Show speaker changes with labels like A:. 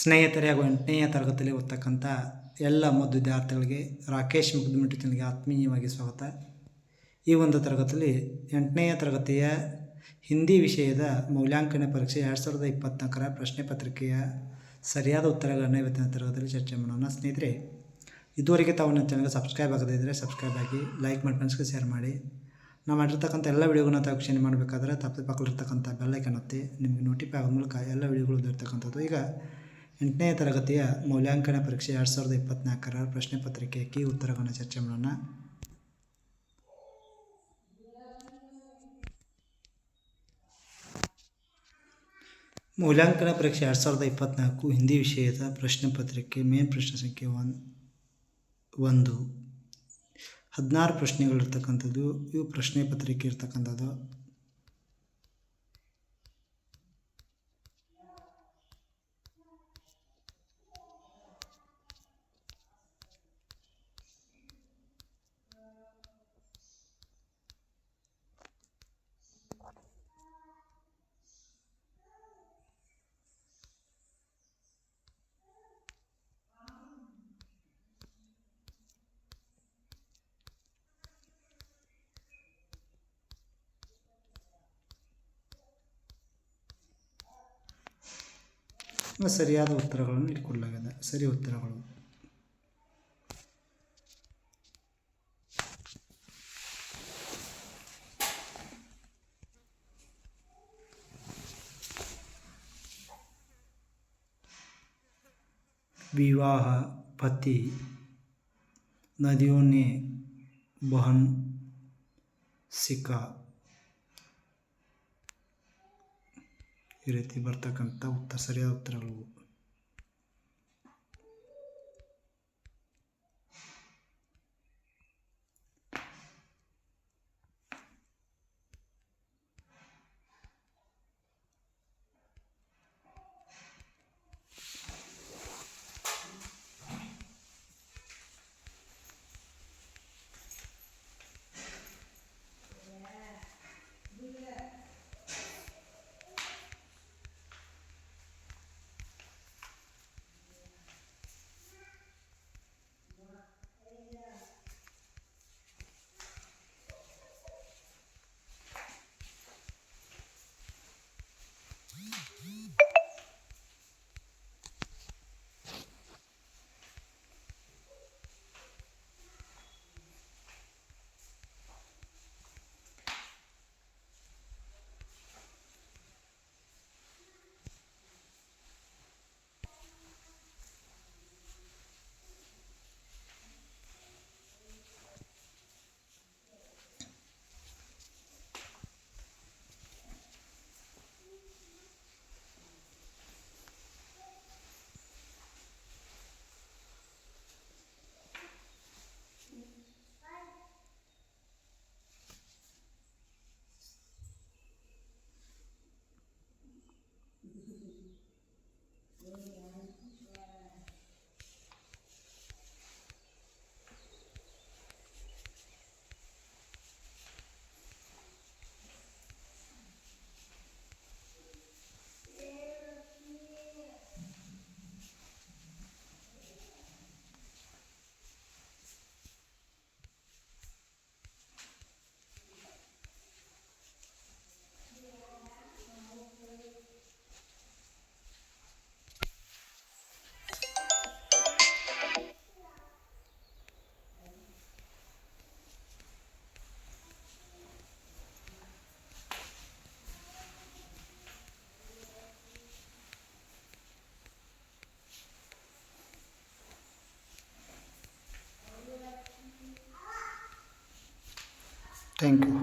A: ಸ್ನೇಹಿತರೆ ಹಾಗೂ ಎಂಟನೆಯ ತರಗತಿಯಲ್ಲಿ ಓದ್ತಕ್ಕಂಥ ಎಲ್ಲ ಮೊದಲು ವಿದ್ಯಾರ್ಥಿಗಳಿಗೆ ರಾಕೇಶ್ ಮುಗ್ದುಮಿಟ್ಟಿತನಿಗೆ ಆತ್ಮೀಯವಾಗಿ ಸ್ವಾಗತ. ಈ ಒಂದು ತರಗತಿಯಲ್ಲಿ ಎಂಟನೆಯ ತರಗತಿಯ ಹಿಂದಿ ವಿಷಯದ ಮೌಲ್ಯಾಂಕನ ಪರೀಕ್ಷೆ ಎರಡು ಸಾವಿರದ ಇಪ್ಪತ್ತ್ನಾಲ್ಕರ ಪ್ರಶ್ನೆ ಪತ್ರಿಕೆಯ ಸರಿಯಾದ ಉತ್ತರಗಳನ್ನು ಇವತ್ತಿನ ತರಗತಿಯಲ್ಲಿ ಚರ್ಚೆ ಮಾಡೋಣ. ಸ್ನೇಹಿತರೆ, ಇದುವರೆಗೆ ತಾವು ನನ್ನ ಚಾನಲ್ಗೆ ಸಬ್ಸ್ಕ್ರೈಬ್ ಆಗದಿದ್ದರೆ ಸಬ್ಸ್ಕ್ರೈಬ್ ಆಗಿ, ಲೈಕ್ ಮಾಡಿ, ಫ್ರೆಂಡ್ಸ್ಗೆ ಶೇರ್ ಮಾಡಿ. ನಾವು ಮಾಡಿರ್ತಕ್ಕಂಥ ಎಲ್ಲ ವಿಡಿಯೋಗಳನ್ನ ತಾವು ವೀಕ್ಷಣೆ ಮಾಡಬೇಕಾದ್ರೆ ತಪ್ಪದ ಪಕ್ಕದಲ್ಲಿರ್ತಕ್ಕಂಥ ಬೆಲ್ಲೈಕನ್ ಒತ್ತಿ ನಿಮಗೆ ನೋಟಿಫೈ ಆಗೋ ಮೂಲಕ ಎಲ್ಲ ವಿಡಿಯೋಗಳು ಇರ್ತಕ್ಕಂಥದ್ದು ಈಗ ಎಂಟನೇ ತರಗತಿಯ ಮೌಲ್ಯಾಂಕನ ಪರೀಕ್ಷೆ ಎರಡು ಸಾವಿರದ ಇಪ್ಪತ್ತ್ನಾಲ್ಕರ ಪ್ರಶ್ನೆ ಪತ್ರಿಕೆ ಕಿ ಉತ್ತರಗಳನ್ನು ಚರ್ಚೆ ಮಾಡೋಣ. ಮೌಲ್ಯಾಂಕನ ಪರೀಕ್ಷೆ ಎರಡು ಸಾವಿರದ ಇಪ್ಪತ್ತ್ನಾಲ್ಕು ಹಿಂದಿ ವಿಷಯದ ಪ್ರಶ್ನೆ ಪತ್ರಿಕೆ ಮೇನ್ ಪ್ರಶ್ನೆ ಸಂಖ್ಯೆ ಒನ್, ಒಂದು. ಹದಿನಾರು ಪ್ರಶ್ನೆಗಳಿರ್ತಕ್ಕಂಥದ್ದು, ಇವು ಪ್ರಶ್ನೆ ಪತ್ರಿಕೆ ಇರ್ತಕ್ಕಂಥದ್ದು. ಸರಿಯಾದ ಉತ್ತರಗಳನ್ನು ಇಟ್ಕೊಳ್ಳಲಾಗಿದೆ ಸರಿ ಉತ್ತರಗಳು विवाह पति नदियों ने बहन सिक्का ಈ ರೀತಿ ಬರ್ತಕ್ಕಂಥ ಉತ್ತರ ಸರಿಯಾದ ಉತ್ತರಗಳು ಥ್ಯಾಂಕ್ ಯು